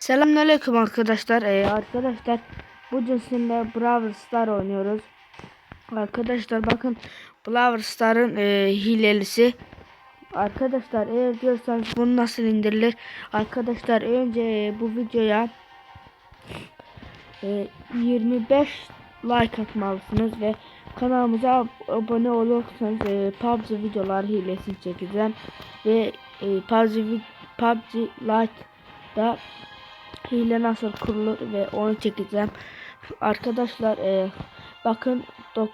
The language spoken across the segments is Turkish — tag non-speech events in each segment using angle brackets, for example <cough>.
Selamünaleyküm arkadaşlar. Ee, arkadaşlar bugün sizinle Brawl Star oynuyoruz. Arkadaşlar bakın Brawl Star'ın e, hilelisi. Arkadaşlar eğer diyorsanız bunu nasıl indirilir? Arkadaşlar önce e, bu videoya e, 25 like atmalısınız ve kanalımıza ab- abone olursanız e, PUBG videolar hilesini çekeceğim ve e, PUBG, PUBG Lite'da hile nasıl kurulur ve onu çekeceğim. Arkadaşlar e, bakın dok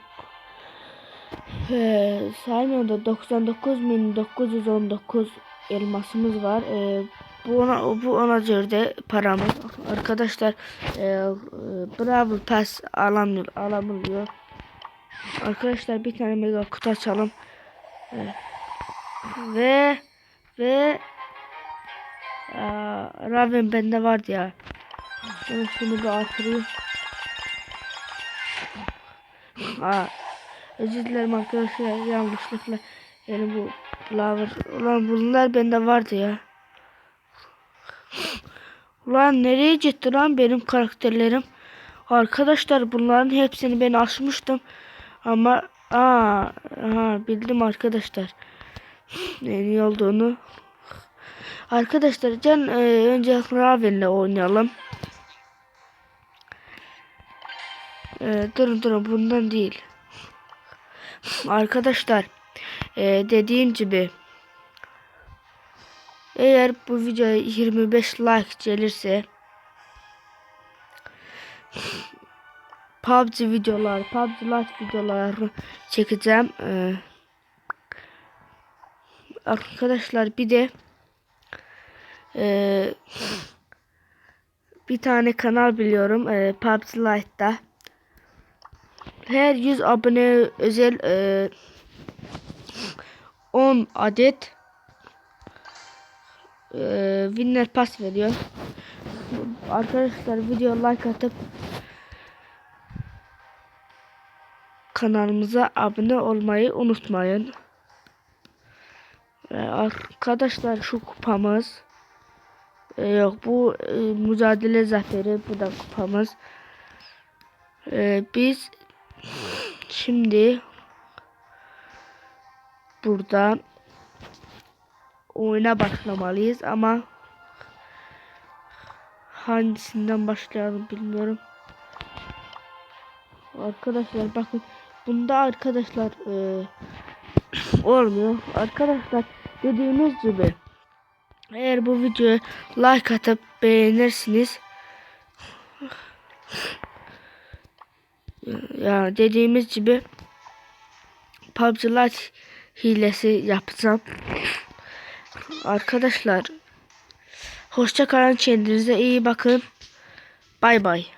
e, saymıyorum da 99.919 elmasımız var. E, bu ona bu ona göre paramız. Arkadaşlar e, e, Bravo Pass alamıyor alamıyor. Arkadaşlar bir tane mega kutu açalım. E, ve ve Aa, Raven bende vardı ya. Ben şunu bir artırayım. Aa, özür dilerim arkadaşlar yanlışlıkla yani bu flower ulan bunlar bende vardı ya. Ulan nereye gitti lan benim karakterlerim? Arkadaşlar bunların hepsini ben açmıştım. Ama aa, aha, bildim arkadaşlar. İyi olduğunu. Arkadaşlar can e, önce Raven'le oynayalım. E, durun durun bundan değil. <laughs> Arkadaşlar e, dediğim gibi eğer bu videoya 25 like gelirse <laughs> PUBG videolar, PUBG Lite videoları çekeceğim. E, arkadaşlar bir de ee, bir tane kanal biliyorum e, PUBG Lite'da. Her 100 abone özel e, 10 adet e, winner pass veriyor. Arkadaşlar video like atıp kanalımıza abone olmayı unutmayın. E, arkadaşlar şu kupamız ee, yok bu e, mücadele zaferi bu da kupamız. Ee, biz şimdi burada oyuna başlamalıyız ama hangisinden başlayalım bilmiyorum. Arkadaşlar bakın bunda arkadaşlar e, olmuyor. Arkadaşlar dediğimiz gibi eğer bu videoya like atıp beğenirsiniz. Ya dediğimiz gibi PUBG Lite hilesi yapacağım. Arkadaşlar hoşça kalın kendinize iyi bakın. Bay bay.